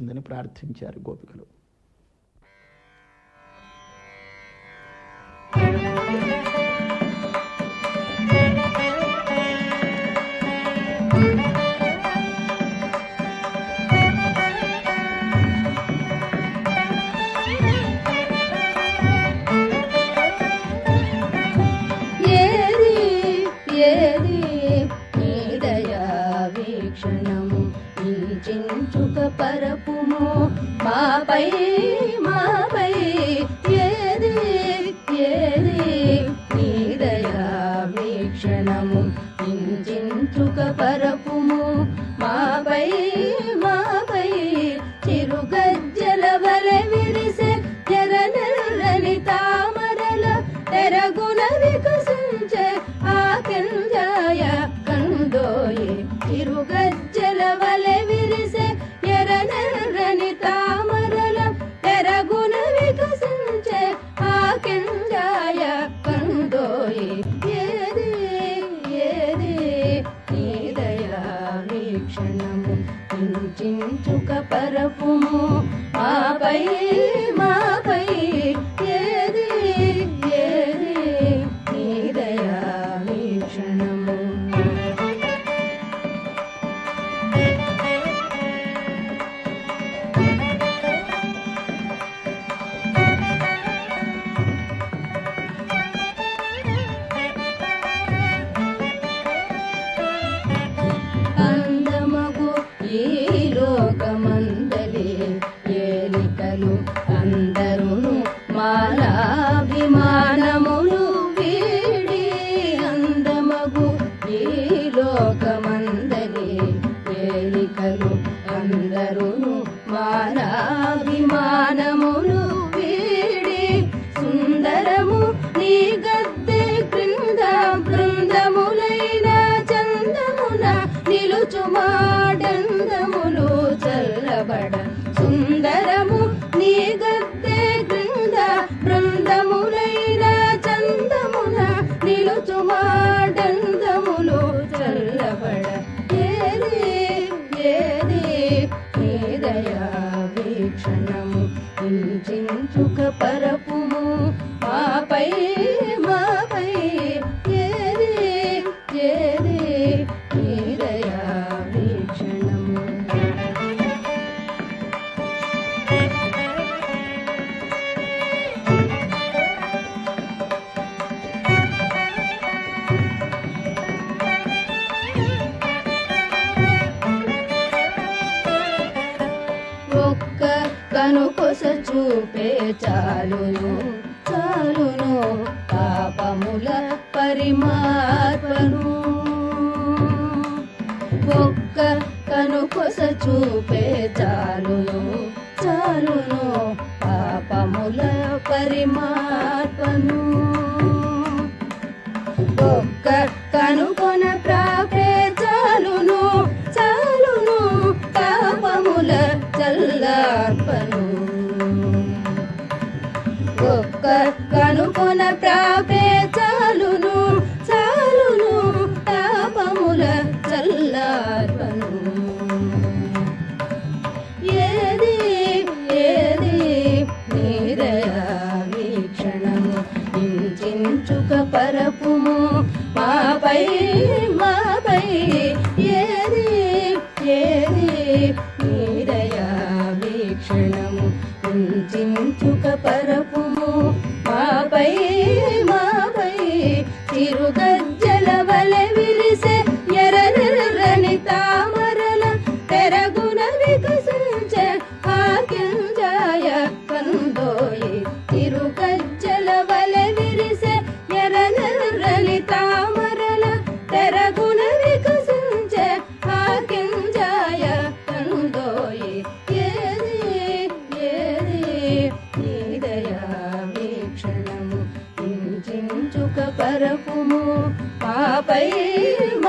ఉందని ప్రార్థించారు గోపికలు. ఏది ఏది నీ దయా చించుక పరపుము. మాపై మాపై ఏది ఏది నీ దయా వీక్షణము. చించుక పరపు క్షణము చించుక పరపుము ఆపై మాపై అందరూ మాలాభిమానములు వీడి అందమగు ఈ లోకమందరి వేలికలు అందరూ మాలాభిమానములు వీడి సుందరము నీగా చించుక పరపుము. మాపై మాపై ఏది ఏది నీ వీక్షణము ఒక్క కనుకొస చూపే చాలును చాలును పాపముల పరిమాత్మను. ఒక్క కనుకొస చూపే చాలును చాలును పాపముల పరిమా కనుకొన చాలును చాలును తాపముల చల్లార్పను. ఏది ఏది నీదయా వీక్షణము ఇంచుక పరపుము మాపై మాపై. ఏది ఏది నీదయా వీక్షణము ఇంచుక పరపుము మాపై మాపై చిరుగజ్జల వలె విరిసే ఎర్రని తామరల తెరగున మరపుము పరపుము